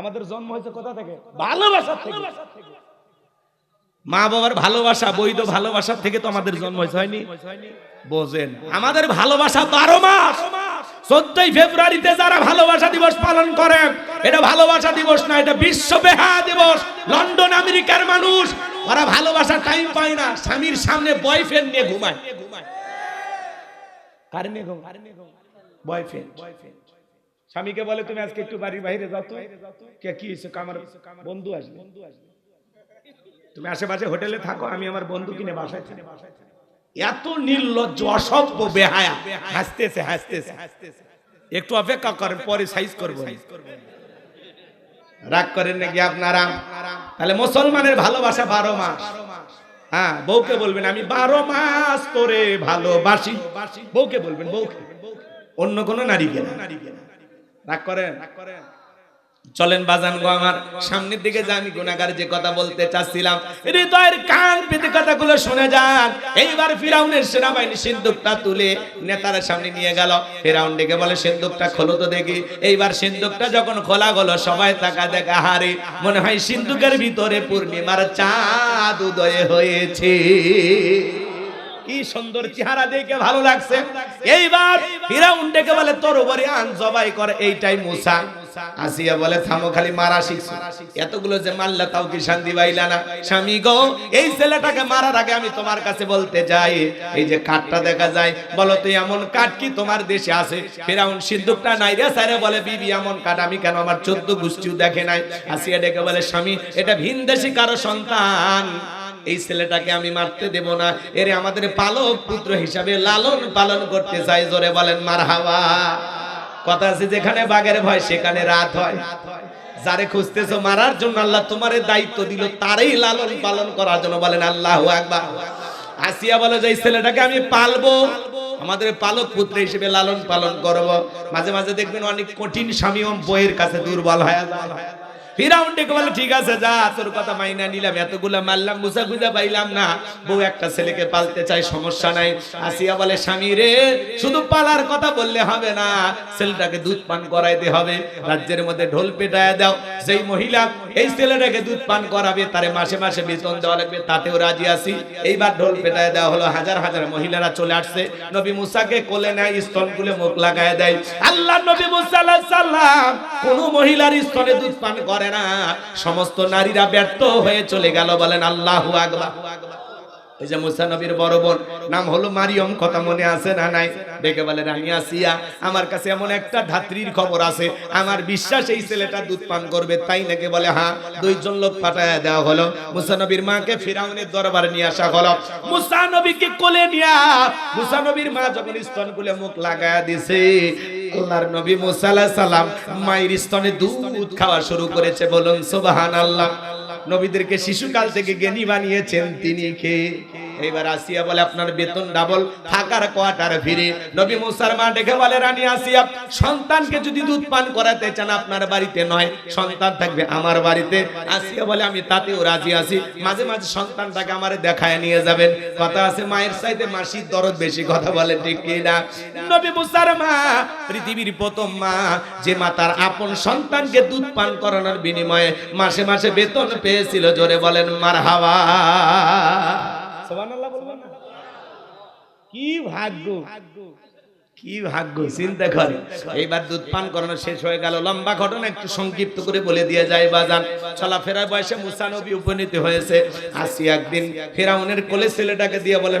আমাদের জন্ম হয়েছে কোথা থেকে? ভালোবাসা থেকে। মা বাবার ভালোবাসা, বৈধ ভালোবাসার থেকে তো আমাদের জন্ম হয়েছে, হয়নি? বোঝেন। আমাদের ভালোবাসা বারো মাস। চোদ্দই ফেব্রুয়ারিতে যারা ভালোবাসা দিবস পালন করেন এটা ভালোবাসা দিবস না, এটা বিশ্ব বেহা দিবস। লন্ডন আমেরিকার মানুষ, ওরা ভালোবাসা টাইম পায় না। স্বামীর সামনে বয়ফ্রেন্ড নিয়ে ঘুমায়। কার নিয়ে ঘুম বয়ফ্রেন্ড স্বামীকে বলে, তুমি আজকে একটু বাড়ির বাইরে যাও তো। কে, কি হয়েছে? আমার বন্ধু আসবে। তুমি আশেপাশে হোটেলে থাকো, আমি আমার বন্ধু কিনে বাসায় থাকি। এত নির্লজ্জ, অসভ্য বেহায়া। হাসতেছে হাসতেছে। হাসতেছে একটু অপেক্ষা করেন, পরে সাইজ করব। রাগ করেন নাকি আপনারা? তাহলে মুসলমানের ভালোবাসা বারো মাস। হ্যাঁ বউকে বলবেন, আমি বারো মাস তোরে ভালোবাসি। বউকে বলবেন, বউকে। অন্য কোনো নারীকে না। রাগ করেন? চলেন বাজান গো আমার, সামনের দিকে যে আমি গুনাগার যে কথা বলতে চাচ্ছিলাম, হৃদয়ের কান পেতে কথাগুলো শুনে যান। এইবার ফিরাউনের সেনাবাহিনী সিন্ধুকটা তুলে নেতারা সামনে নিয়ে গেল। ফিরাউন ডেকে বলে সিন্ধুকটা খোলো তো দেখি। এইবার সিন্ধুকটা যখন খোলা গেল, সবাই তাকা দেখা হারে। মনে হয় সিন্ধুকের ভিতরে পূর্ণিমার চাঁদ উদয় হয়েছে। কি সুন্দর চেহারা দেখে ভালো লাগছে। এইবার ফিরাউন ডেকে বলে, তোর উপরে আন জবাই করে এইটাই মুসা। আসিয়া বলে, থামো, খালি মারা শিখছো। এতগুলো যে মারলা তাও কি শান্তি পাইলা না? স্বামী গো, এই ছেলেটাকে মারার আগে আমি তোমার কাছে বলতে যাই। এই যে কাঠটা দেখা যায়, বলো তুই এমন কাঠ কি তোমার দেশে আছে? ফেরাউন, সিন্ধুকটা নাই রে স্যারে। বলে, বিবি, এমন কাঠ আমি কেন আমার চোদ্দ গোষ্ঠীও দেখে নাই? আসিয়া ডেকে বলে, স্বামী, এটা ভিন দেশি কারও সন্তান। এই ছেলেটাকে আমি মারতে দেব না। এরে আমাদের পালক পুত্র হিসাবে লালন পালন করতে চাই, জোরে বলেন মার হাওয়া কথা আছে, যেখানে বাঘের ভয়, সেখানে রাত হয়। যারে খুঁজতেছো মারার জন্য আল্লাহ তোমারে দায়িত্ব দিল, তারই লালন পালন করার জন্য বলেন, আল্লাহ আকবার। আসিয়া বলে, যে ছেলেটাকে আমি পালবো, আমাদের পালক পুত্র হিসেবে লালন পালন করব। মাঝে মাঝে দেখবেন অনেক কঠিন স্বামীও বইয়ের কাছে দুর্বল হয়ে যায়। কথা মাইনা নিলাম, এতগুলা মারলাম পাইলাম না। বউ একটা ছেলেকে পালতে সমস্যা নাই। বলে, স্বামী রে, শুধু পালার কথা বললে হবে না, ছেলেটাকে দুধ পান করাইতে হবে। রাজ্যের মধ্যে ঢোল পেটায় দাও সেই মহিলা এই ছেলেটাকে দুধ পান করাবে, তারে মাসে মাসে বেতন দেওয়া লাগবে, তাতেও রাজি আছি। এইবার ঢোল পেটায় দেওয়া হলো, হাজার হাজার মহিলারা চলে আসছে। নবী মুসাকে কোলে নেয় স্তন গুলে মুখ লাগায় দেয়। আল্লাহ নবী মুসা কোন মহিলার স্তনে দুধ পান করে না। সমস্ত নারীরা ব্যর্থ হয়ে চলে গেল, বলেন আল্লাহু আকবার। এই যে মুসা নবীর বড় বোন, নাম হলো মারিয়ম, কথা মনে আছে না নাই? ডেকে বলে রানী আসিয়া আমার কাছে এমন একটা ধাত্রীর খবর আছে, আমার বিশ্বাস এই ছেলেটা দুধ পান করবে, তাই নাকি বলে হ্যাঁ দুইজন লোক পাঠায় দেওয়া হলো, মুসা নবীর মাকে ফিরাউনের দরবারে নিয়ে আসা হলো। মুসা নবীকে কোলে নিয়া, মুসা নবীর মা যখন স্তন খুলে মুখ লাগায়া দিছে। আল্লাহর নবী মুসা আলাইহিস সালাম মায়ের স্তনে দুধ খাওয়া শুরু করেছে, বলুন সুবহানাল্লাহ। নবীদেরকে শিশুকাল থেকে জ্ঞানী বানিয়েছেন তিনি কে এইবার আসিয়া বলে, আপনার বেতন ডাবল থাকার কোয়ার্টার ফিরে। নবী মুসার মা ডেকে বলে, রানী আসিয়া, সন্তানকে যদি দুধ পান করাতে চান, আপনার বাড়িতে নয়, সন্তান থাকবে আমার বাড়িতে। আসিয়া বলে, আমি তাতেও রাজি আছি। মাঝে মাঝে সন্তানটাকে আমার দেখায় নিয়ে যাবেন। কথা আছে, মায়ের চাইতে মাসির দরদ বেশি, কথা বলে, ঠিক না? নবী মুসার মা, পৃথিবীর প্রথম মা, যে মা তার আপন সন্তানকে দুধ পান করানোর বিনিময়ে মাসে মাসে বেতন পেয়েছিল। জোরে বলেন মার হাওয়া কি ভাগ্য? কি ভাগ্য? চিন্তা করে এইবার দুধ পান করানো শেষ হয়ে গেল। লম্বা ঘটনা একটু সংক্ষিপ্ত করে বলে দিয়ে যায় বাজান। চলাফেরার বয়সে মুসা নবী উপনীত হয়েছে। আসি একদিন ফেরাউনের কোলে ছেলেটাকে দিয়ে বলে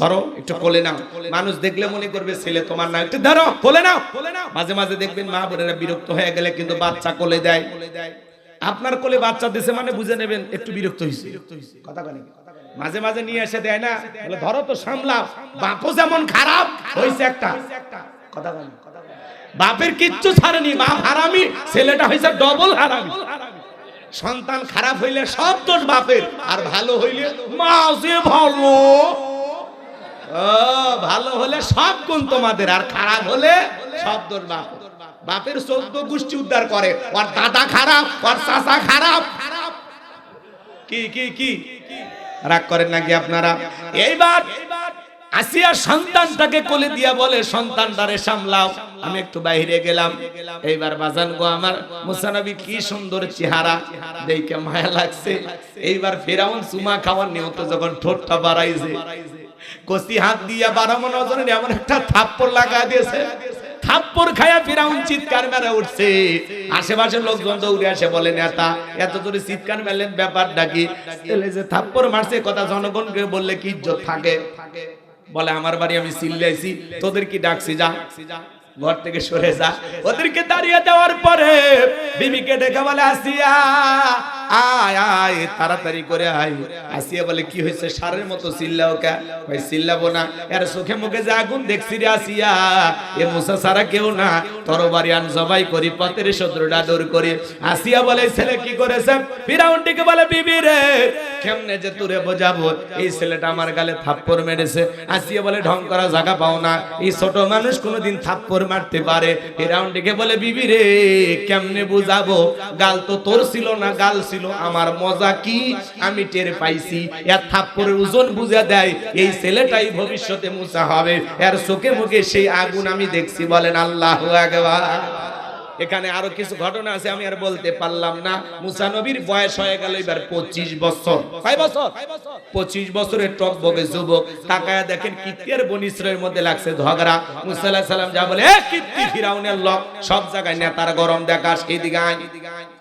ধরো, একটু কোলে নাও। মানুষ দেখলে মনে করবে, ছেলে তোমার না, একটু ধরো, কোলে নাও। মাঝে মাঝে দেখবেন মা বোনেরা বিরক্ত হয়ে গেলে কিন্তু বাচ্চা কোলে দেয়। আপনার কোলে বাচ্চা দিছে মানে বুঝে নেবেন, একটু বিরক্ত হয়েছে। কথা কানে মাঝে মাঝে নিয়ে এসে দেয় না। বলে, ধরো তো সামলাও। বাপও যেমন খারাপ হয়েছে একটা। কথা কানে বাপের কিচ্ছু ছাড়েনি বাপ হারামি, ছেলেটা হয়েছে ডবল হারামি। সন্তান খারাপ হইলে সব দোষ বাপের, আর ভালো হইলে মা যে ভালো। ভালো হলে সব গুণ তোমাদের, আর খারাপ হলে সব দোষ বাপের বাপের চোদ্দ গোষ্ঠী উদ্ধার করে, ওর দাদা খারাপ, ওর চাচা খারাপ। কি কি কি? রাগ করেন নাকি আপনারা? এইবার আসিয়া সন্তানটাকে কোলে দিয়া বলে, সন্তানটারে সামলাও, আমি একটু বাইরে গেলাম। এইবার, বাজান গো আমার মুসানবী কি সুন্দর চেহারা, দেখে মায়া লাগছে। এইবার ফেরাউন সুমা খাওয়ার নিয়ত যখন ঠোঁটটা বাড়াইছে কষি হাত দিয়া বাড়াবো নজরে এমন একটা থাপ্পড় লাগা দিয়েছে। থাপ্পড় খায়া ফিরাউন চিৎকার মেরে উঠছে। আশেপাশের লোকজন দৌড়ে আসে বলে, নেতা, এত জোরে চিৎকার মেলেন ব্যাপারটা কি? এলে যে থাপ্পড় মারছে কথা জনগণকে বললে কি ইজ্জত থাকে? বলে, আমার বাড়ি আমি চিল্লাইছি, তোদের কি ডাকছি যা, ঘর থেকে সরে যা। ওদেরকে দাঁড়িয়ে দেওয়ার পরে বিবিকে ডেকে বলে, আসিয়া ছেলেটা আমার গালে থাপ্পড় মেরেছে। আসিয়া বলে, ঢং করা জায়গা পাও না। এই ছোট মানুষ কোনোদিন থাপ্পড় মারতে পারে। ফিরাউনটিকে বলে, বিবি রে, কেমনে বুঝাবো? গাল তো তোর ছিল না, গাল ছিল আমার মজা কি? আমি টের পাইছি। এর থাপ্পরের ওজন বুঝা দেয়, এই ছেলেটাই ভবিষ্যতে মুসা হবে। এর চোখে মুখে সেই আগুন আমি দেখছি। বলেন, আল্লাহ আকবার। এখানে আরও কিছু ঘটনা আছে আমি আর বলতে পারলাম না। মুসা নবীর বয়স হয়ে গেল এবার পঁচিশ বছর। কয় বছর? পঁচিশ বছরের টক বগে যুবক। তাকায় দেখেন কিত্তের বনিশ্রয়ের মধ্যে লাগছে ঝগড়া মুসাল্লাহ সাল্লাম যা বলে "এ, ফিরাউনের লোক। সব জায়গায় নেতার গরম দেখাস এইদিকে আয়।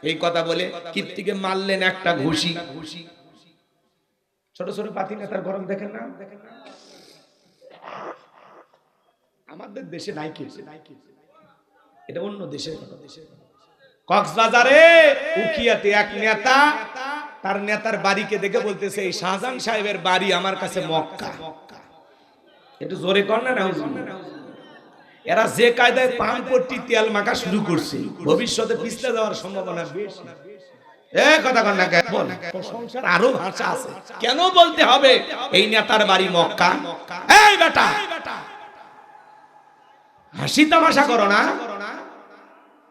এই কথা বলে কীর্তিকে মারলেন একটা ঘুষি। ছোট ছোট পাতি নেতার গরম দেখেন না? দেখেন না আমাদের দেশে নাই কি নাই কি এটা অন্য দেশের কক্সবাজারে উখিয়াতে এক নেতা, তার নেতার বাড়িকে দেখে বলতেছে, এই শাহজাহান সাহেবের বাড়ি আমার কাছে মক্কা। একটু জোরে কর না। এরা যে কায়দায় পানপট্টি তেল মাখা শুরু করছে, ভবিষ্যতে পিছলে যাওয়ার সম্ভাবনা বেশি। কথা কর না কেন? বল। প্রশংসার আরও ভাষা আছে। কেন বলতে হবে, এই নেতার বাড়ি মক্কা? এই বেটা! হাসি তামাশা করো না।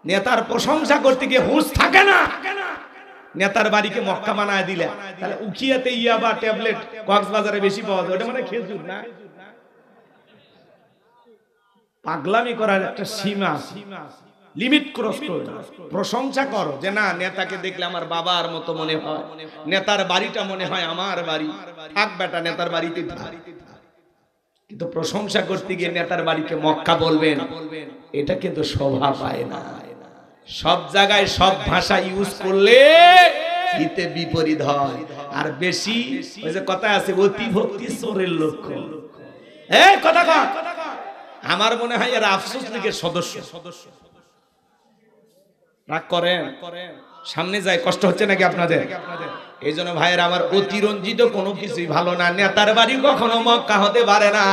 নেতার প্রশংসা করতে গিয়ে হুঁশ থাকে না। নেতার বাড়িকে মক্কা বানায় দিলে। তাহলে উখিয়াতে ইয়াবা ট্যাবলেট কক্সবাজারে বেশি পাওয়া যায়। ওটা মানে খেজুর না? পাগলামি করার একটা সীমা লিমিট ক্রস করো। প্রশংসা করো যে না, নেতাকে দেখলে আমার বাবার মতো মনে হয়। নেতার বাড়িটা মনে হয় আমার বাড়ি। থাক বেটা, নেতার বাড়িতে কিন্তু প্রশংসা করতে গিয়ে নেতার বাড়িকে মক্কা বলবেন, এটা কিন্তু শোভা পায় না। সব জায়গায় সব ভাষা ইউজ করলে হিতে বিপরীত হয়। আর বেশি, ওই যে কথা আছে অতি ভক্তি চোরের লক্ষ্য। এই কথা আমার মনে হয় এরা আফসোস লীগের সদস্য। সদস্য রাগ করেন? সামনে যায়, কষ্ট হচ্ছে নাকি আপনাদের? এই জন্য ভাইয়ের, আমার অতিরঞ্জিত কোনো কিছুই ভালো না। নেতার বাড়ি কখনো মক্কা হতে পারে না।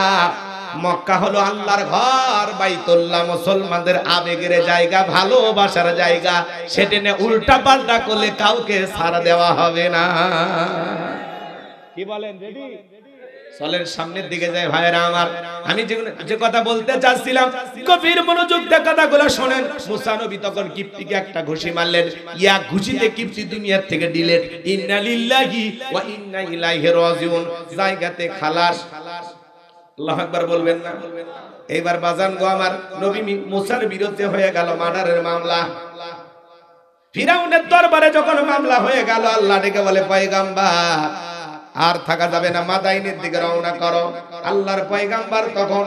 মক্কা হলো আল্লাহর ঘর, বাইতুল্লাহ মুসলমানদের আবেগের জায়গা, ভালোবাসার জায়গা। সেটা উল্টা পাল্টা করলে কাউকে ছাড়া দেওয়া হবে না। কি বলেন, রেডি? চলের সামনের দিকে যায় ভাইয়েরা আমার। আমি যে কথা বলতে চাচ্ছিলাম, গভীর মনোযোগ দিয়ে কথাগুলো শোনেন। মুসা নবী তখন কিপ্তিকে একটা ঘুষি মারলেন। ইয়া ঘুষিতে কিপ্তি দুনিয়ার থেকে দিলেন ইন্না লিল্লাহি ওয়া ইন্না ইলাইহি রাজিউন। জায়গাতে খালাস। আল্লাহু আকবার বলবেন না। এইবার বাজান গো আমার, নবী মুসার বিরুদ্ধে হয়ে গেল মার্ডারের মামলা। ফিরাউনের দরবারে যখন মামলা হয়ে গেল, আল্লাহ ডেকে বলে, পয়গাম্বার, আর থাকা যাবে না, মাদাইনের দিকে রওনা করো। আল্লাহর পয়গাম্বার তখন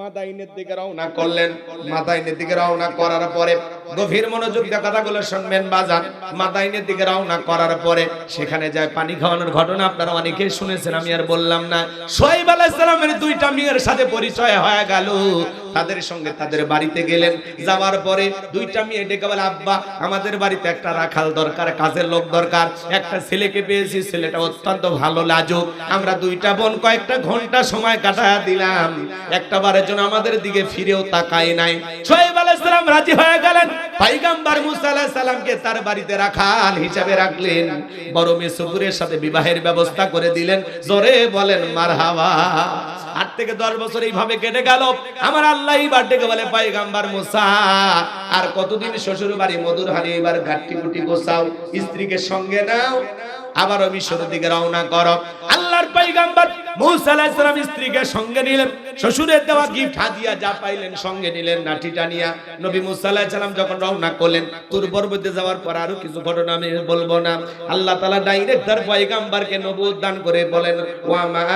মাদাইনের দিকে রওনা করলেন। মাদাইনের দিকে রওনা করার পরে গভীর মনোযোগ দিয়ে কথাগুলো শুনবেন বাজান। মাদাইনের দিকে রওনা করার পরে সেখানে যায় পানি খাওয়ানোর ঘটনা। আপনারা অনেকেই শুনেছেন আমি আর বললাম না। সোহাইব আলাইহিস সালামের দুইটা মেয়ের সাথে পরিচয় হয়ে গেল। তাদের সঙ্গে তাদের বাড়িতে গেলেন। যাওয়ার পরে দুইটা মেয়ে ডেকে বলে আব্বা আমাদের বাড়িতে একটা রাখাল দরকার কাজের লোক দরকার। একটা ছেলেকে পেয়েছি ছেলেটা অত্যন্ত ভালো লাজুক। আমরা দুইটা বোন কয়েকটা ঘণ্টা সময় কাটায়া দিলাম। একটা বারের জন্য আমাদের দিকে ফিরেও তাকায় নাই। সোহেব আলাইহিস সালাম রাজি হয়ে গেলেন। পয়গম্বর মুসা আলাইহিস সালামকে তার বাড়িতে রাখাল হিসাবে রাখলেন। বড় মেয়ে সবুরের সাথে বিবাহের ব্যবস্থা করে দিলেন। জোরে বলেন, মারহাবা। আট থেকে দশ বছর এইভাবে কেটে গেল। আমার আল্লাহ এইবার ডেকে বলে, পাইগাম্বার মুসা, আর কতদিন শ্বশুর বাড়ি মধুর হারি এবার ঘাটটি গুটি গোসাও স্ত্রীকে সঙ্গে নাও। আবারও মিশরের দিকে রওনা করো। আল্লাহর পাইগাম্বার মুসা আলাইহিস সালাম স্ত্রীকে সঙ্গে নিলেন, শ্বশুরের দেওয়া গিফট হাদিয়া যা পাইলেন সঙ্গে নিলেন, লাঠিটা নিয়া নবী মুসা আলাইহিস সালাম যখন রওনা করলেন, তুর পর্বতে যাওয়ার পর আরও কিছু ঘটনা আমি বলব না। আল্লাহ তাআলা ডাইরেক্ট তার পয়গাম্বারকে নবুয়ত দান করে বলেন, ওয়া মা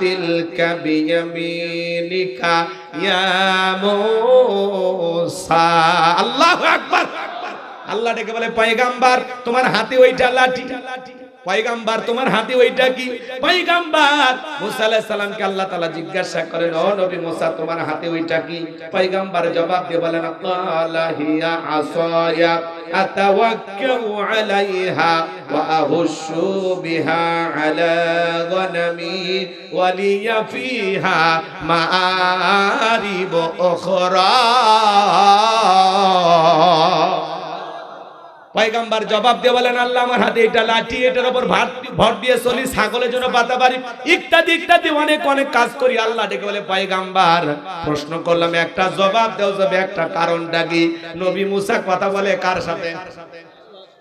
তিলকা বিয়ামিনিকা ইয়া মুসা। আল্লাহু আকবার। আল্লাহ ডেকে বলে, পয়গাম্বার, তোমার হাতে ওইটা লাঠি। পয়গাম্বার, তোমার হাতে ওইটা কি? পয়গাম্বার। মুসা আলাইহিস সালামকে আল্লাহ তাআলা জিজ্ঞাসা করেন, ও নবী মুসা, তোমার হাতে ওইটা কি? পয়গাম্বার জবাব দিয়ে বলেন ক্বালা হিয়া আসায়া, আতাওয়াক্কাউ আলাইহা ওয়া আহুশু বিহা আলা গনামি ওয়া লিয়া ফিহা মাআরিব উখরা। পয়গাম্বার জবাব দিয়ে বলেন, আল্লাহ আমার হাতে এটা লাঠি, এটার উপর ভাত, ভর দিয়ে চলি, ছাগলের জন্য পাতা বাড়ি। ইত্যাদি ইত্যাদি অনেক অনেক কাজ করি। আল্লাহ ডেকে বলে, পয়গাম্বার, প্রশ্ন করলাম, একটা জবাব দেও যাবে একটা কারণ ডাকি নবী মুসা কথা বলে, কার সাথে?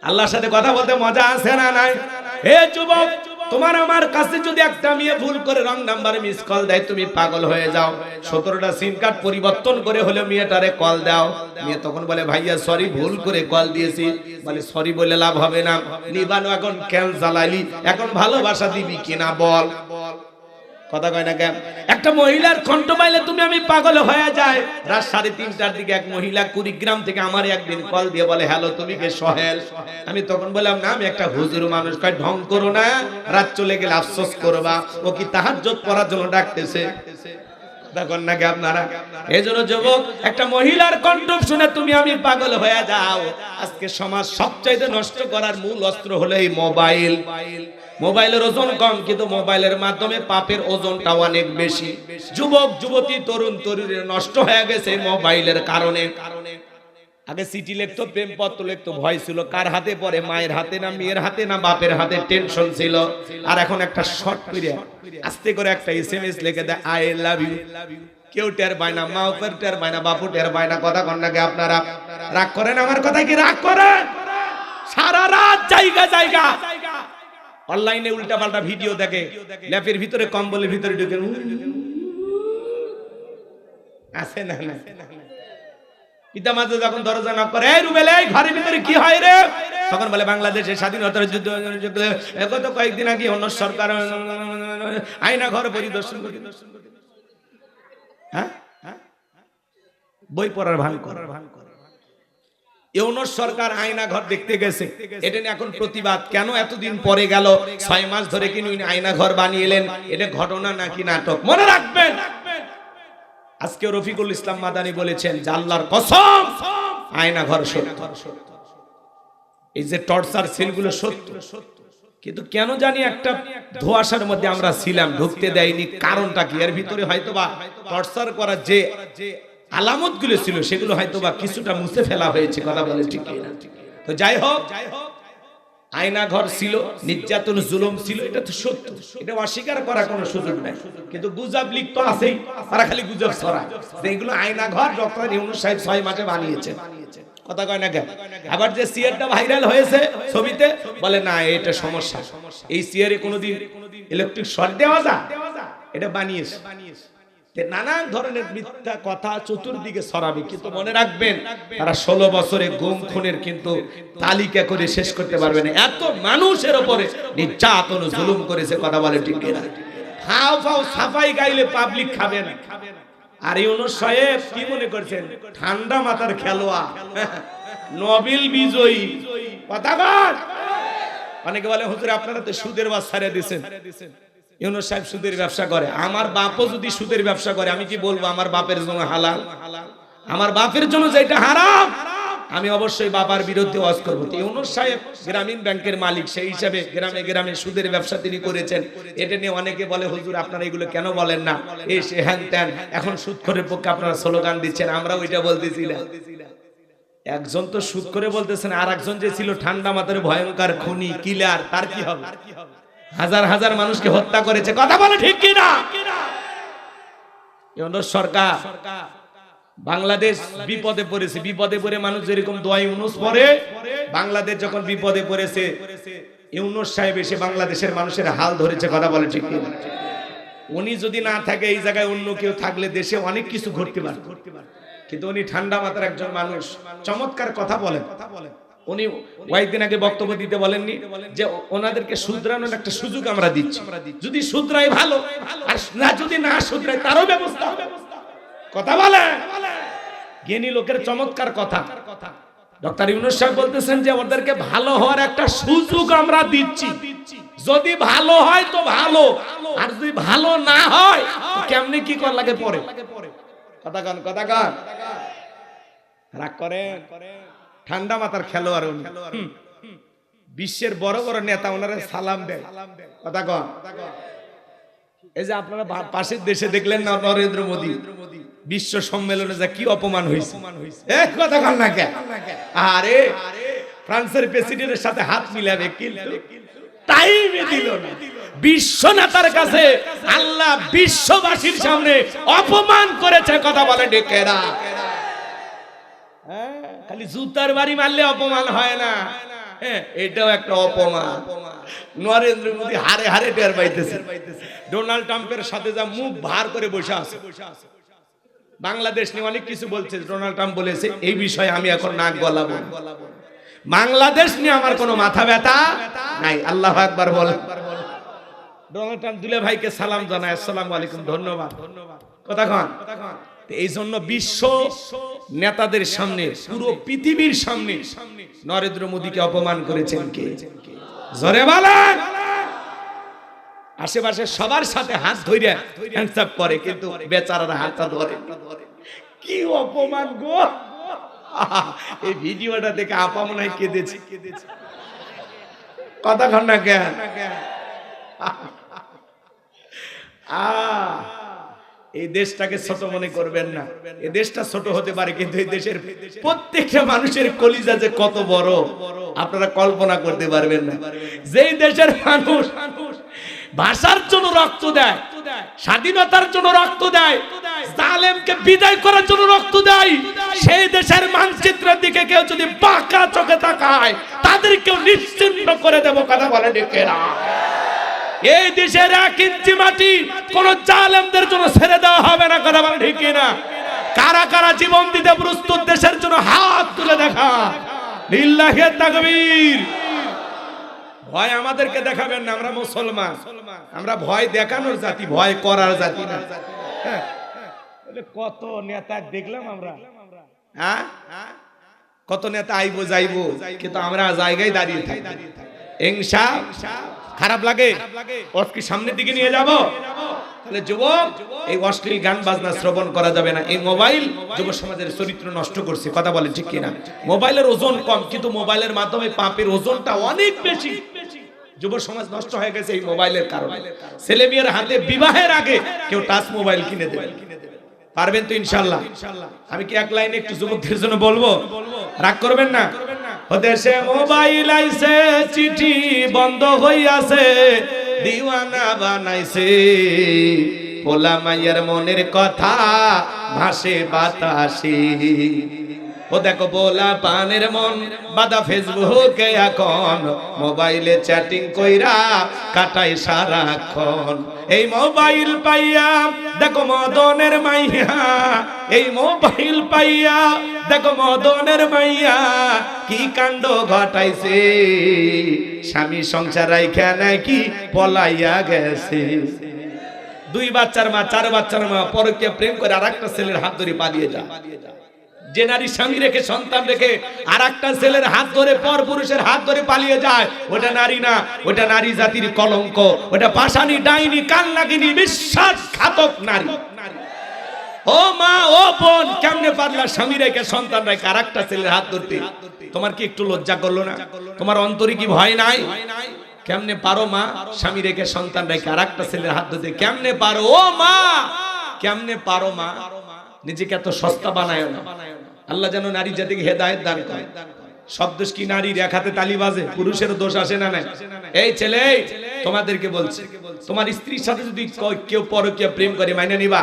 আল্লাহর সাথে কথা বলতে মজা আছে না নাই? হে যুবক তোমার আমার কাছে যদি একটা মেয়ে ভুল করে রং নাম্বারে মিস কল দেয়, তুমি পাগল হয়ে যাও। সতেরোটা সিম কার্ড পরিবর্তন করে হলে মেয়েটারে কল দাও। মেয়ে তখন বলে, ভাইয়া সরি ভুল করে কল দিয়েছি। বলে সরি বলে লাভ হবে না। নিবানো এখন ক্যান জ্বালাইলি। এখন ভালোবাসা দিবি কিনা বল। কথা কয় না কেন? একটা মহিলার কণ্ঠ পাইলে তুমি আমি পাগল হয়ে যায় রাত সাড়ে তিনটার দিকে এক মহিলা কুড়িগ্রাম থেকে আমার একদিন কল দিয়ে বলে হ্যালো তুমি কে সহেল? আমি তখন বললাম না আমি একটা হুজুর মানুষ। কয় ঢং করো না রাত চলে গেলে আফসোস করবা। ও কি তাহাজ্জুদ করার জন্য ডাকতেছে? দেখুন নাকি আপনারা। এই জন্য যুবক, একটা মহিলার কণ্ঠ শুনে তুমি আমি পাগল হয়ে যাও। আজকে সমাজ সবচাইতে নষ্ট করার মূল অস্ত্র হলো এই মোবাইল। মোবাইলের ওজন কম, কিন্তু মোবাইলের মাধ্যমে পাপের ওজনটা অনেক বেশি। যুবক, যুবতী, তরুণ, তরুণীর নষ্ট হয়ে গেছে মোবাইলের কারণে কারণে। আগে সিটি লিখতো, প্রেমপত্র লিখতো, ভয় ছিল। কার হাতে পড়ে? মায়ের হাতে না মেয়ের হাতে না বাপের হাতে? টেনশন ছিল। আর এখন একটা শর্ট পিরিয়ড আস্তে করে একটা এসএমএস লিখে দেয় আই লাভ ইউ কেউ টের পায় না, মা উপর টের পায় না, বাপু টের পায় না, কথা কন্যাকে আপনারা। রাগ করেন? আমার কথা কি রাগ করেন? সারা রাত জায়গা জায়গা। অনলাইনে উল্টা পাল্টা ভিডিও দেখে। ল্যাপের ভিতরে কম্বলের ভিতরে ঢুকে আছে না না পিতা মাতা যখন দরজা নক করে, এই রুবেল ঘরের ভিতরে কি হয় রে? তখন বলে বাংলাদেশের স্বাধীনতার যুদ্ধ গত কয়েকদিন আগে অন্য সরকার, আয়না ঘর পরিদর্শন করে। হ্যাঁ? হ্যাঁ? বই পড়ার ভান করার ভান করে ইউনুস সরকার আয়না ঘর দেখতে গেছে। এটা নিয়ে এখন প্রতিবাদ। কেন এতদিন পরে গেল? ছয় মাস ধরে কি উনি আয়না ঘর বানিয়েলেন এটা ঘটনা নাকি নাটক? মনে রাখবেন আজকে রফিকুল ইসলাম মাদানি বলেছেন যে আল্লাহর কসম, আয়না ঘর এই যে টর্চার সিলগুলো সত্য। কিন্তু কেন জানি একটা ধোয়াশার মধ্যে আমরা ছিলাম, ঢুকতে দেয়নি, কারণটা কি? এর ভিতরে হয়তো বা টর্চার করার যে আলামতগুলো ছিল, সেগুলো হয়তো বা কিছুটা মুছে ফেলা হয়েছে, কথা বলে ঠিক? তো যাই হোক আয়না ঘর ছিল, নির্যাতন, জুলুম ছিল, এটা তো সত্য। এটা অস্বীকার করার কোনো সুযোগ নাই। কিন্তু গুজব লিক তো আছেই, তারা খালি গুজব ছড়ায়। যে এগুলো আয়না ঘর ডক্টর ইউনুস সাহেব ছয় মাসে বানিয়েছে কথা কয় না কেন? আবার যে সিয়ারটা ভাইরাল হয়েছে ছবিতে, বলে না, এটা সমস্যা। এই সিয়ারে কোনোদিন ইলেকট্রিক শর্ট দেওয়া যায়? এটা বানিয়েছে। তে নানান ধরনের মিথ্যা কথা চতুর্দিকে ছড়াবে, কিন্তু মনে রাখবেন, তারা ষোলো বছরে গুম, খুনের কিন্তু তালিকা করে শেষ করতে পারবে না। এত মানুষের ওপরে নির্যাতন, জুলুম করেছে কথা বলে, ঠিক হাও ফাও সাফাই গাইলে পাবলিক খাবে না আর ইউনুস সাহেব কি মনে করছেন? ঠান্ডা মাথার খেলোয়া নবিল বিজয়ী। কথা। অনেকে বলে, হুজুর আপনারা তো সুদের বাস ছাড়িয়ে দিছেন ইউনুস সাহেব সুদের ব্যবসা করে। আমার বাপও যদি সুদের ব্যবসা করে, আমি কি বলব আমার বাপের জন্য হালাল? আমার বাপের জন্য যেটা হারাম, আমি অবশ্যই বাবার বিরুদ্ধে ওয়াজ করব। ইউনুস সাহেব গ্রামীণ ব্যাংকের মালিক, সেই হিসাবে গ্রামে গ্রামে সুদের ব্যবসা তিনি করেছেন। এটা নিয়ে অনেকে বলে, হুজুর, আপনারা এগুলো কেন বলেন না? এই সে হ্যান ত্যান। এখন সুদখোরের পক্ষে আপনারা স্লোগান দিচ্ছেন আমরা ওইটা বলতেছি না। একজন তো সুদ করে বলতেছেন আর একজন যে ছিল ঠান্ডা মাথার ভয়ঙ্কর খুনি, কিলার, তার কি হবে? হাজার হাজার মানুষকে হত্যা করেছে। কথা বলে ঠিক কি না ইউনুস সরকার। বাংলাদেশ বিপদে পড়েছে। বিপদে পড়ে মানুষ যেরকম দোয়া ইউনুস পড়ে, বাংলাদেশ যখন বিপদে পড়েছে, ইউনুস সাহেব এসে বাংলাদেশের মানুষের হাল ধরেছে। কথা বলে ঠিক কি না? উনি যদি না থাকে, এই জায়গায় অন্য কেউ থাকলে দেশে অনেক কিছু ঘটতে পারে। কিন্তু উনি ঠান্ডা মাথার একজন মানুষ। চমৎকার কথা বলেন। উনি কয়েকদিন আগে বক্তব্য দিতে বলেননি যে ওনাদেরকে শুধরানোর একটা সুযোগ আমরা দিচ্ছি। যদি শুধরাই ভালো, আর না যদি না শুধরাই তারও ব্যবস্থা হবে। কথা বলে? জ্ঞানী লোকের চমৎকার কথা। ডক্টর ইউনুস সাহেব বলতেছেন যে ওদেরকে ভালো হওয়ার একটা সুযোগ আমরা দিচ্ছি। যদি ভালো হয় তো ভালো, আর যদি ভালো না হয় কেমনে কি কর লাগে পরে? কথা কান কথা কান। রাগ করেন? ঠান্ডা মাথার খেলোয়াড় উনি। বিশ্বের বড় বড় নেতা ওনারা সালাম দেয়। কথা কন। এই যে আপনারা পাশের দেশে দেখলেন না নরেন্দ্র মোদী? বিশ্ব সম্মেলনে যা কি অপমান হয়েছে। কথা কন না কেন? আরে ফ্রান্সের প্রেসিডেন্টের সাথে হাত মিলাবে কিন্তু টাইমে দিল না। বিশ্ব নেতার কাছে আল্লাহ বিশ্ববাসীর সামনে অপমান করেছে কথা বলে ডেকেরা খালি জুতার বাড়ি মারলে অপমান হয় না। হ্যাঁ, এটাও একটা অপমান। নরেন্দ্র মোদী হারে হারে টের পাইতেছে। ডোনাল্ড ট্রাম্পের সাথে যা মুখ ভার করে বসে আছে। বাংলাদেশ নিয়ে অনেক কিছু বলছে ডোনাল্ড ট্রাম্প বলেছে এই বিষয়ে আমি এখন নাক গলাবো। বাংলাদেশ নিয়ে আমার কোনো মাথা ব্যথা নাই আল্লাহ একবার বল ডোনাল্ড ট্রাম্প দুলে ভাইকে সালাম জানায় আসসালামু আলাইকুম ধন্যবাদ। ধন্যবাদ কথা কন। তো এই জন্য বিশ্ব নেতাদের সামনে পুরো পৃথিবীর সামনে নরেন্দ্র মোদীকে অপমান করেছেন কে? জোরে বলেন! আশেপাশে সবার সাথে হাত ধরে হ্যান্ডসাপ করে কিন্তু বেচারার হাতটা ধরে। কি অপমান গো! এই ভিডিওটা দেখে আপা মনে হয় কেঁদেছে। কথা কন না কেন? আহ, এই দেশটাকে ছোট মনে করবেন না। এই দেশটা ছোট হতে পারে কিন্তু এই দেশের প্রত্যেকটা মানুষের কলিজা যে কত বড় আপনারা কল্পনা করতে পারবেন না। যেই দেশের মানুষ ভাষার জন্য রক্ত দেয় স্বাধীনতার জন্য রক্ত দেয় জালেমকে বিদায় করার জন্য রক্ত দেয় সেই দেশের মানচিত্রের দিকে কেউ যদি বাঁকা চোখে তাকায় তাদেরকেও নিশ্চিন্ন করে দেব কথা বলে ডেকেরা এই দেশের এক ইঞ্চি মাটি কোন জালেমদের জন্য ছেড়ে দেওয়া হবে না, কথা বলে ঠিক না কারা কারা জীবন দিতে প্রস্তুত দেশের জন্য হাত তুলে দেখা। ভয় আমাদেরকে দেখাবেন না, আমরা মুসলমান। আমরা ভয় দেখানোর জাতি, ভয় করার জাতি না। হ্যাঁ। কত নেতা দেখলাম আমরা। হ্যাঁ? কত নেতা আইবো যাইবো, কিন্তু আমরা জায়গায় দাঁড়িয়ে থাকি। হিংসা খারাপ লাগে? কি সামনের দিকে নিয়ে যাব? তাহলে যুবক, এই অশ্লীল গান বাজনা শ্রবণ করা যাবে না। এই মোবাইল যুব সমাজের চরিত্র নষ্ট করছে, কথা বলে ঠিক কিনা? মোবাইলের ওজন কম, কিন্তু মোবাইলের মাধ্যমে পাপের ওজনটা অনেক বেশি। যুব সমাজ নষ্ট হয়ে গেছে এই মোবাইলের কারণে। ছেলে মেয়ের হাতে বিবাহের আগে কেউ টাচ মোবাইল কিনে দেবে। পারবেন তো ইনশাল্লাহ? আমি কি এক লাইনে একটু যুবকদের জন্য বলব? রাগ করবেন না? দেশে মোবাইল আইছে চিঠি বন্ধ হইয়াছে, দিওয়ানা বানাইছে। পোলা মাইয়ের মনের কথা ভাসে বাতাসে। ও দেখো বলা পানের মন বাদা ফেসবুকে এখন, মোবাইলে চ্যাটিং কইরা কাটাই সারাক্ষণ। এই মোবাইল পাইয়া, দেখো মদনের মাইয়া। এই মোবাইল পাইয়া, দেখো মদনের মাইয়া, কি কাণ্ড ঘটাইছে? স্বামী সংসার রাইখা নাকি পলাইয়া গেছে। দুই বাচ্চার মা, চার বাচ্চার মা, পরকে প্রেম করে আর একটা ছেলের হাত ধরে পালিয়ে যায়। যে নারী স্বামী রেখে, সন্তান রেখে আর একটা ছেলের হাত ধরে, পর পুরুষের হাত ধরে পালিয়ে যায়, ওটা নারী না, ওটা নারী জাতির কলঙ্ক, ওটা পাশানি ডাইনি কান লাগিনি বিশ্বাসঘাতক নারী। ও মা, ও বোন, কেমনে পারলা স্বামী রেখে, সন্তান রেখে আর একটা ছেলের হাত ধরতে? তোমার কি একটু লজ্জা করল না? তোমার অন্তরে কি ভয় নাই? কেমনে পারো মা, স্বামী রেখে, সন্তান রেখে আর একটা ছেলের হাত ধরতে? কেমনে পারো? ও মা, কেমনে পারো মা? নিজেকে এত সস্তা বানায় না। আল্লাহ যেন নারী জাতিকে হেদায়েত দান করে। সব দোষ কি নারীর? এক হাতে তালি বাজে পুরুষের দোষ আসে না নাই? এই ছেলে, তোমাদেরকে বলছি, তোমার স্ত্রীর সাথে যদি কেউ পরকীয় প্রেম করে, মাইনে নিবা?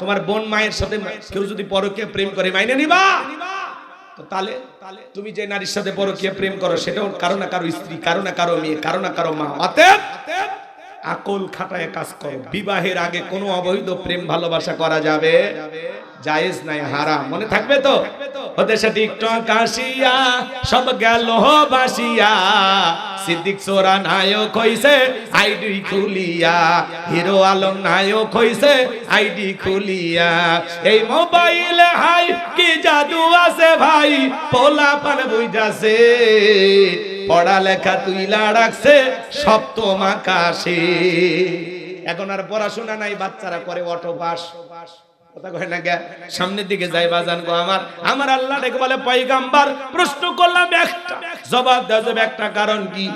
তোমার বোন মায়ের সাথে কেউ যদি পরকীয় প্রেম করে, মাইনে নিবা? তাহলে তুমি যে নারীর সাথে পরকীয় প্রেম করো, সেটাও কারও না কারও স্ত্রী, কারও না কারও মেয়ে, কারও না কারও মা। অতএব আকল খাটায় কাজ করো। বিবাহের আগে কোনো অবৈধ প্রেম ভালোবাসা করা যাবে? জায়েজ নাই, হারাম। মনে থাকবে তো? ওদের সাথে টিকটক আসিয়া সব গেল বাসিয়া। সিদ্দিক সোরা নায়ক হইছে, আইডি খুলিয়া। হিরো আলম নায়ক হইছে, আইডি খুলিয়া। এই মোবাইলে হাই, কি জাদু আছে ভাই? পোলা পান বুঝাছে। পড়ালেখা তুই রাখছে সপ্তম আকাশে। এখন আর পড়াশোনা নাই বাচ্চারা করে অটো পাস সামনের দিকে যাই বাজান গো আমার। আমার আল্লাহ বলে প্রশ্ন করলাম একটা। জবাব দেওয়া একটা কারণ কি?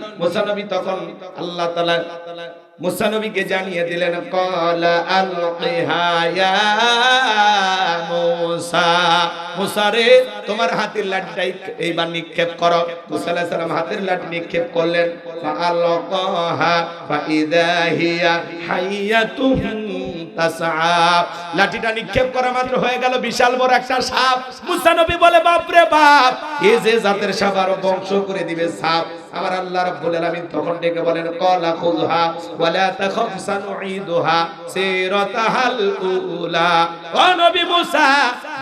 তখন আল্লাহ জানিয়ে দিলেন তোমার হাতের লাঠিটাই এইবার নিক্ষেপ করো। মুসা আলাইহিস সালাম হাতের লাঠি নিক্ষেপ করলেন। ফাইদা হিয়া হাইয়াতুন তাসআ লাঠিটা নিক্ষেপ করা মাত্র হয়ে গেল, বিশাল বড় একটা সাপ। মুসানবী বলে, বাপরে বাপ! এ যে জাতের সাপ আরও বংশ করে দিবে সাপ। আমার আল্লাহ রাব্বুল আলামিন তখন ডেকে বলেন, কলা খুযহা ওয়ালা তাখাফ সানুঈদুহা সিরাতাহাল উলা। ও নবী মুসা,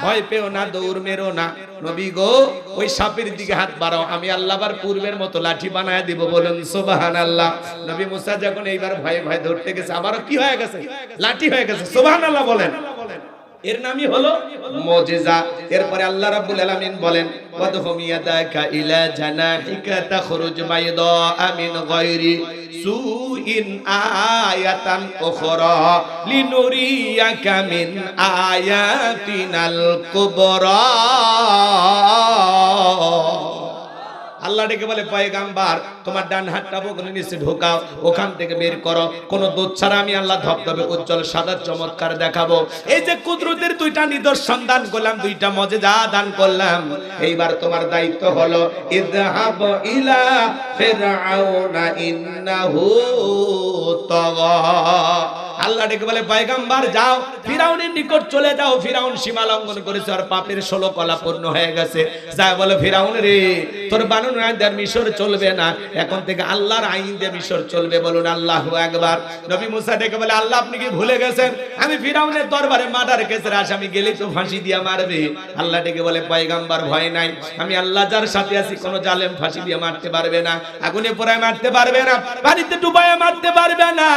ভয় পেও না, দৌড় মেরো না। নবী গো, ওই সাপের দিকে হাত বাড়াও, আমি আল্লাহবার পূর্বের মতো লাঠি বানায় দিব বলেন, সুবহানাল্লাহ। নবী মুসা যখন এইবার ভয়ে ভয়ে ধরতে গেছে আবারও কি হয়ে গেছে? লাঠি হয়ে গেছে, সুবহানাল্লাহ বলেন। এর নামই হলো মুজিজা। এরপরে আল্লাহ রাব্বুল আলামিন বলেন, ওয়াদহুম ইয়াদাকা ইলা জানাহিকা তাখরুজ বাইদা মিন গায়রি সুইন আয়াতান উখরা লিনুরিয়াকা মিন আয়াতিনাল কুবরা। আল্লাহ ডেকে বলে, পয়গাম্বার তোমার ডান হাতটা বগলের নিচে ঢোকাও, ওখান থেকে বের করো। কোন দুধ ছাড়া আমি আল্লাহ ধবধবে উজ্জ্বল, সাদা, চমৎকার দেখাবো। এই যে কুদরতের দুইটা নিদর্শন দান করলাম, দুইটা মজেদা দান করলাম, এইবার তোমার দায়িত্ব হলো, ইযহাব ইলা ফিরআউনা ইন্নাহু তাগা। আল্লাহ ডেকে বলে, পয়গাম্বার, যাও। ফিরাউনের নিকট চলে যাও। ফিরাউন সীমা লঙ্ঘন করেছে, আর পাপের ষোলো কলা পূর্ণ হয়ে গেছে। যা বলে, ফিরাউন রে, তোর বানুন মিশর চলবে না। এখন থেকে আল্লাহর আইন দিয়ে মিশর চলবে বলুন আল্লাহ একবার নবী মুসা ডেকে বলে, আল্লাহ, আপনি কি ভুলে গেছেন? আমি ফিরাউনের দরবারে মার্ডার কেসের আসামি গেলেই তো ফাঁসি দিয়া মারবে। আল্লাহ ডেকে বলে, পয়গাম্বার, ভয় নাই। আমি আল্লাহ যার সাথে আছি, কোন জালেম ফাঁসি দিয়ে মারতে পারবে না। আগুনে পোড়ায় মারতে পারবে না, পানিতে ডুবায় মারতে পারবে না।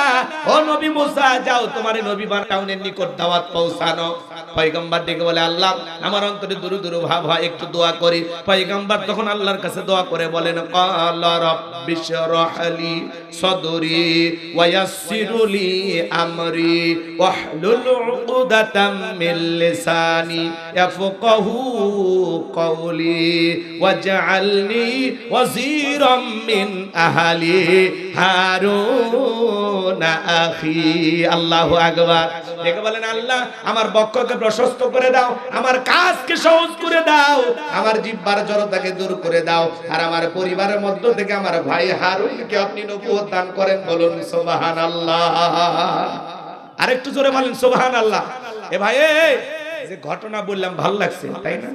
ও নবী মুসা, যাও, তোমার নবী বানাউনের নিকট দাওয়াত পৌঁছানো। পয়গম্বর ডেকে বলে, আল্লাহ, আমার অন্তরে দুরু দুরু ভাব হয়, একটু দোয়া করি। পয়গম্বর তখন আল্লাহর কাছে দোয়া করে বলেন ক্বালা রাব্বি শরহ লি সদরি ওয়া ইয়াসসির লি আমরি ওয়াহলুল উকদাতাম মিন লিসানি ইয়াফকাহু কওলি ওয়াজআলনি ওয়াজিরাম মিন আহলি হারুন আখি, আল্লাহু আকবার। দেখে বলেন, আল্লাহ, আমার বক্ষকে প্রশস্ত করে দাও, আমার কাজকে সহজ করে দাও, আমার জিহ্বার জড়তাকে দূর করে দাও, আর আমার পরিবারের মধ্য থেকে আমার ভাই হারুনকে আপনি নবুয়ত দান করেন বলুন, সুবহানাল্লাহ। আরেকটু জোরে বলেন, সুবহানাল্লাহ। এ ভাই যে ঘটনা বললাম, ভালো লাগছে, তাই না?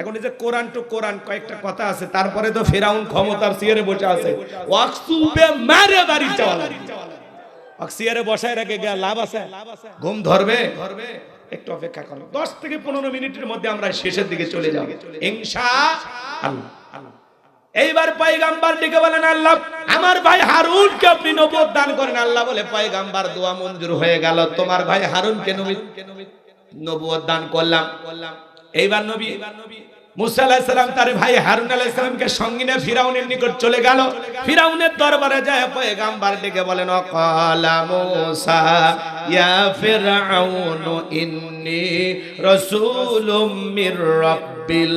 এখন এই যে কোরআন টু কোরআন কয়েকটা কথা আছে, তারপরে তো ফেরাউন ক্ষমতার সিয়ারে বসে আছে। ওয়াকসুবে মারে বাড়ি অক্সিয়ারে বসায় রেখে গিয়ে লাভ আছে? ঘুম ধরবে? ধরবে একটু অপেক্ষা করো। দশ থেকে পনেরো মিনিটের মধ্যে আমরা শেষের দিকে চলে যাব। ইনশা এইবার পয়গাম্বার ডেকে বলেন, আল্লাহ, আমার ভাই হারুনকে আপনি নবুয়ত দান করেন। আল্লাহ বলে, পয়গাম্বার দোয়া মঞ্জুর হয়ে গেল। তোমার ভাই হারুনকে নবী নবুয়ত দান করলাম করলাম। এইবার নবী মুসা তার ভাই হারুন আলাইহিস সালামকে ফিরাউনের নিকট চলে গেল। ফিরাউনের দরবারে যায় পয়গাম্বার ডেকে বলেন অকালা ইয়া ফিরাউন, ইন্নি রাসূলুম মির রাব্বিল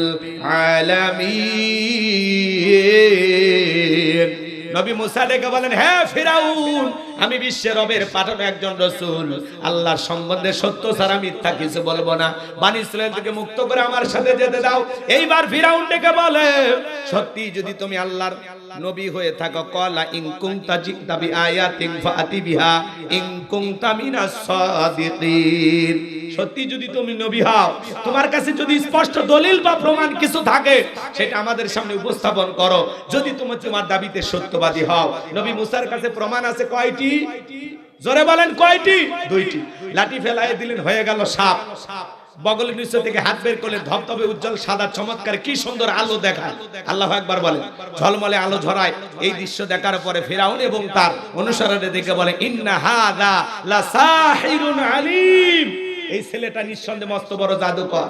নবী মুসা ডেকে বলেন হ্যাঁ ফিরাউন, আমি বিশ্বের রবের পাঠানো একজন রসুল। আল্লাহর সম্বন্ধে সত্য ছাড়া মিথ্যা কিছু বলব না। বানি ইসরায়েল থেকে মুক্ত করে আমার সাথে যেতে দাও। এইবার ফিরাউন ডেকে বলে সত্যি যদি তুমি আল্লাহর নবী হয়ে থাকো, কলা ইন কুনতা জিতা বি আয়াতিন ফাতি বিহা, ইন কুনতা মিনাস সাদিকিন। সত্যি যদি তুমি নবী হও, তোমার কাছে যদি স্পষ্ট দলিল বা প্রমাণ কিছু থাকে, সেটা আমাদের সামনে উপস্থাপন করো। যদি তুমি তোমার দাবিতে সত্যবাদী হও, নবী মুসার কাছে প্রমাণ আছে কয়টি? জোরে বলেন কয়টি? দুইটি। লাঠি ফেলায় দিলেন, হয়ে গেল সাপ। বগলের নিচে থেকে হাত বের করলে ধবধবে উজ্জ্বল, সাদা, চমৎকার, কি সুন্দর আলো দেখায়। আল্লাহ একবার বলে ঝলমলে আলো ঝরায়। এই দৃশ্য দেখার পরে ফেরাউন এবং তার অনুসরণে দেখে বলে, ইন্না হাদা লা সাহিরুন আলিম। এই ছেলেটা নিঃসন্দেহে মস্ত বড় জাদুকর।